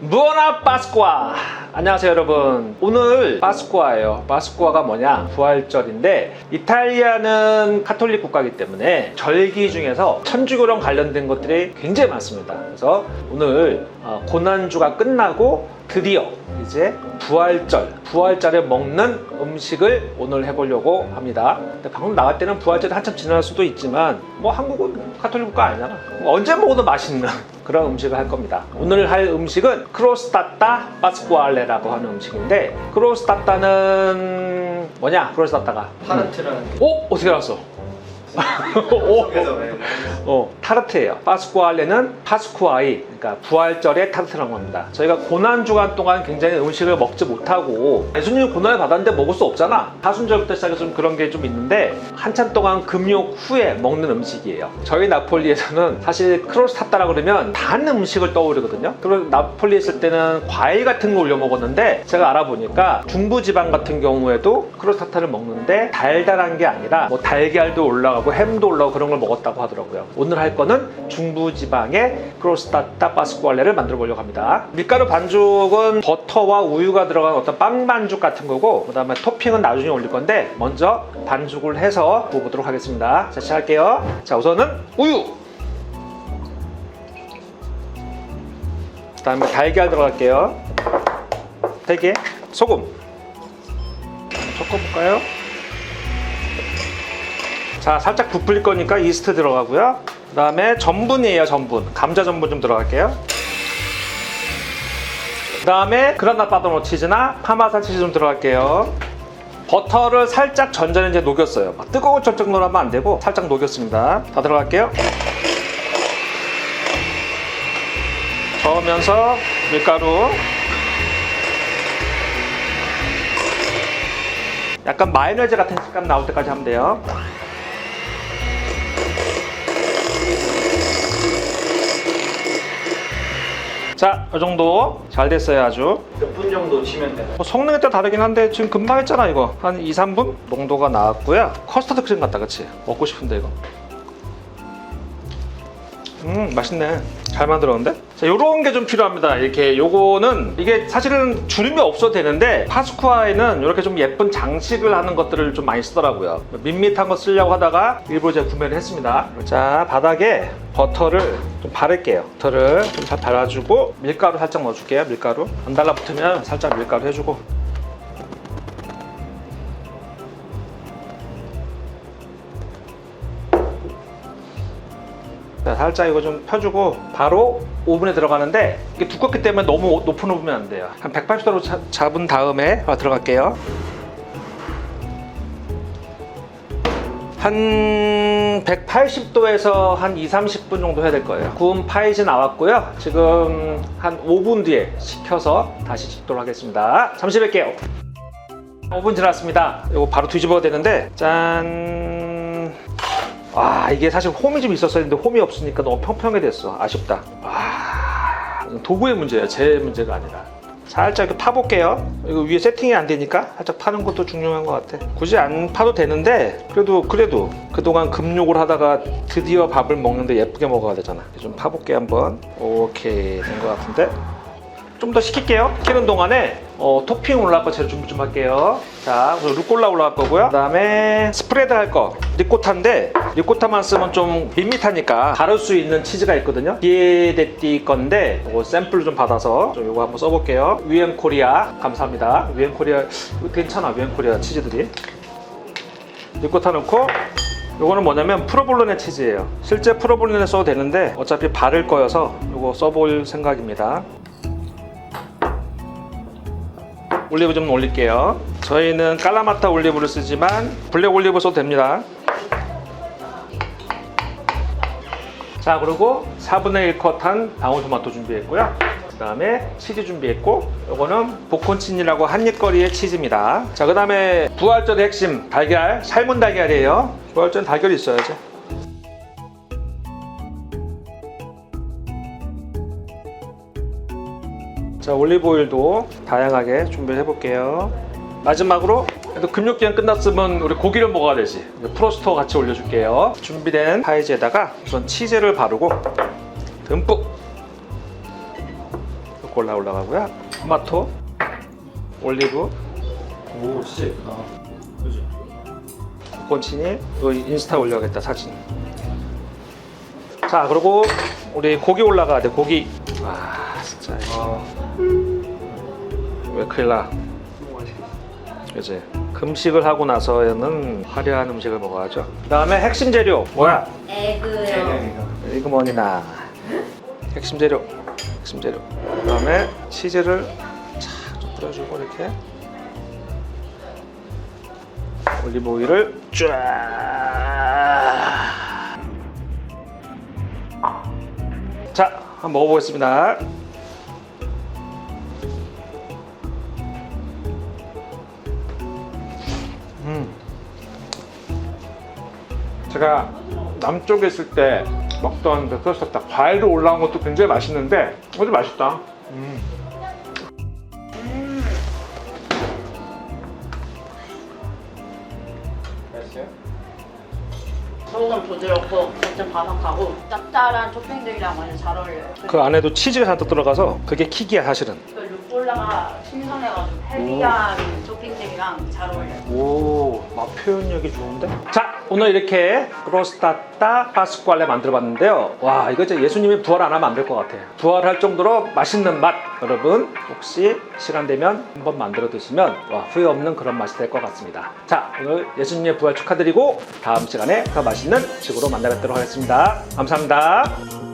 무어나 파스쿠아. 안녕하세요 여러분. 오늘 파스쿠아예요. 파스쿠아가 뭐냐? 부활절인데 이탈리아는 카톨릭 국가이기 때문에 절기 중에서 천주교랑 관련된 것들이 굉장히 많습니다. 그래서 오늘 어, 고난주가 끝나고 드디어 이제 부활절 부활절에 먹는 음식을 오늘 해보려고 합니다 방금 나갈 때는 부활절이 한참 지날 수도 있지만 뭐 한국은 카톨릭 국가 아니잖아 뭐 언제 먹어도 맛있는 그런 음식을 할 겁니다. 오늘 할 음식은 크로스타타 파스쿠알레라고 하는 음식인데 크로스타타는 뭐냐? 크로스타타가 타르트라는 게오 어떻게 알았어? 왜 어, 타르트예요. 파스쿠알레는 파스쿠아이, 그러니까 부활절의 타르트라고 합니다. 저희가 고난 주간 동안 굉장히 음식을 먹지 못하고 예수님 고난을 받았는데 먹을 수 없잖아. 사순절부터 시작해서 좀 그런 게 좀 있는데 한참 동안 금욕 후에 먹는 음식이에요. 저희 나폴리에서는 사실 크로스타타라 그러면 단 음식을 떠오르거든요. 그리고 나폴리 있을 때는 과일 같은 거 올려 먹었는데 제가 알아보니까 중부 지방 같은 경우에도 크로스타타를 먹는데 달달한 게 아니라 뭐 달걀도 올라가고 햄도 올라가고 그런 걸 먹었다고 하더라고요. 오늘 할 거는 중부지방의 크로스타타 파스쿠알레를 만들어 보려고 합니다. 밀가루 반죽은 버터와 우유가 들어간 어떤 빵 반죽 같은 거고 그 다음에 토핑은 나중에 올릴 건데 먼저 반죽을 해서 구워보도록 하겠습니다. 자 시작할게요. 자 우선은 우유. 그 다음에 달걀 들어갈게요. 3개. 소금. 섞어볼까요? 자, 살짝 부풀릴 거니까 이스트 들어가고요. 그 다음에 전분이에요, 전분. 감자 전분 좀 들어갈게요. 그 다음에 그라나 파도노 치즈나 파마산 치즈 좀 들어갈게요. 버터를 살짝 전자레인지에 녹였어요. 막 뜨거울 정도로 하면 안 되고 살짝 녹였습니다. 다 들어갈게요. 저으면서 밀가루 약간 마요네즈 같은 식감 나올 때까지 하면 돼요. 자, 이 정도 잘 됐어요, 아주. 몇 분 정도 치면 되나요? 뭐 성능에 따라 다르긴 한데 지금 금방 했잖아, 이거. 한 2, 3분 농도가 나왔고요. 커스터드 크림 같다, 그치? 먹고 싶은데, 이거. 음, 맛있네. 잘 만들었는데? 자, 요런 게 좀 필요합니다. 이렇게 요거는 이게 사실은 주름이 없어도 되는데 파스쿠아에는 이렇게 좀 예쁜 장식을 하는 것들을 좀 많이 쓰더라고요. 밋밋한 거 쓰려고 하다가 일부러 제가 구매를 했습니다. 자, 바닥에 버터를 좀 바를게요. 버터를 좀 잘 발라주고 밀가루 살짝 넣어줄게요. 밀가루. 안 달라붙으면 살짝 밀가루 해주고 자, 살짝 이거 좀 펴주고 바로 오븐에 들어가는데 이게 두껍기 때문에 너무 높은 오븐이 안 돼요. 한 180도로 잡은 다음에 바로 들어갈게요. 한 180도에서 한 2, 30분 정도 해야 될 거예요. 구운 파이즈 나왔고요. 지금 한 5분 뒤에 식혀서 다시 식도록 하겠습니다. 잠시 뵐게요. 5분 지났습니다. 이거 바로 뒤집어야 되는데 짠. 와 이게 사실 홈이 좀 있었어야 했는데 홈이 없으니까 너무 평평해 됐어. 아쉽다. 와 도구의 문제야. 제 문제가 아니라. 살짝 이렇게 파볼게요. 이거 위에 세팅이 안 되니까 살짝 파는 것도 중요한 것 같아. 굳이 안 파도 되는데 그래도 그래도 그동안 금욕을 하다가 드디어 밥을 먹는데 예쁘게 먹어야 되잖아. 좀 파볼게 한번. 오케이 된 것 같은데. 좀 더 식힐게요. 식히는 동안에 어, 토핑 올라갈 거 재료 준비 좀 할게요. 자, 루꼴라 올라갈 거고요. 그 다음에 스프레드 할 거. 리코타인데 리코타만 쓰면 좀 밋밋하니까 가를 수 있는 치즈가 있거든요. 비에데띠 건데 이거 샘플 좀 받아서 좀 이거 한번 써볼게요. 위엔 코리아 감사합니다. 위엔 코리아 이거 괜찮아. 위엔 코리아 치즈들이. 리코타 넣고 요거는 뭐냐면 프로볼로네 치즈예요. 실제 프로볼로네 써도 되는데 어차피 바를 거여서 요거 써볼 생각입니다. 올리브 좀 올릴게요. 저희는 깔라마타 올리브를 쓰지만 블랙 올리브 써도 됩니다. 자, 그리고 4분의 1컷 한 방울토마토 준비했고요. 그 다음에 치즈 준비했고, 이거는 보콘친이라고 한입거리의 치즈입니다. 자, 그 다음에 부활절의 핵심 달걀, 삶은 달걀이에요. 부활절은 달걀이 있어야죠. 자 올리브 오일도 다양하게 준비해 볼게요 마지막으로 그래도 금육기간 끝났으면 우리 고기를 먹어야 되지. 프로스터 같이 올려줄게요. 준비된 파이지에다가 우선 치즈를 바르고 듬뿍 골라 올라가고요. 토마토, 올리브, 오 예쁘다. 그지? 콘치니 이거 인스타 올려야겠다 사진. 자 그리고 우리 고기 올라가야 돼 고기. 아 진짜 이 맛있겠어. 그지 금식을 하고 나서는 화려한 음식을 먹어야죠. 그다음에 핵심 재료 뭐야? 에그요. 이거 뭐니나 핵심 재료 핵심 재료 그다음에 치즈를 착좀 뿌려주고 이렇게 올리브 오일을 쫙 자 한번 먹어보겠습니다 음 제가 남쪽에 있을 때 먹던 그 크로스타 과일도 올라온 것도 굉장히 맛있는데 어제 맛있다. 음. 맛있어요? 소금 부드럽고 바삭하고 짭짤한 토핑들이랑 완전 잘 어울려요. 그 안에도 치즈가 잔뜩 들어가서 그게 킥이야 사실은. 그 루꼴라가 신선해가지고 헬리한 토핑들이랑 잘 어울려요. 오, 맛 표현력이 좋은데? 자, 오늘 이렇게 크로스타타 파스쿠알레 만들어봤는데요. 와, 이거 진짜 예수님이 부활 안 하면 안 될 것 같아요. 부활할 정도로 맛있는 맛. 여러분, 혹시 시간 되면 한번 만들어 드시면 와, 후회 없는 그런 맛이 될 것 같습니다. 자, 오늘 예수님의 부활 축하드리고 다음 시간에 더 맛있는 식으로 만나 뵙도록 하겠습니다. 감사합니다.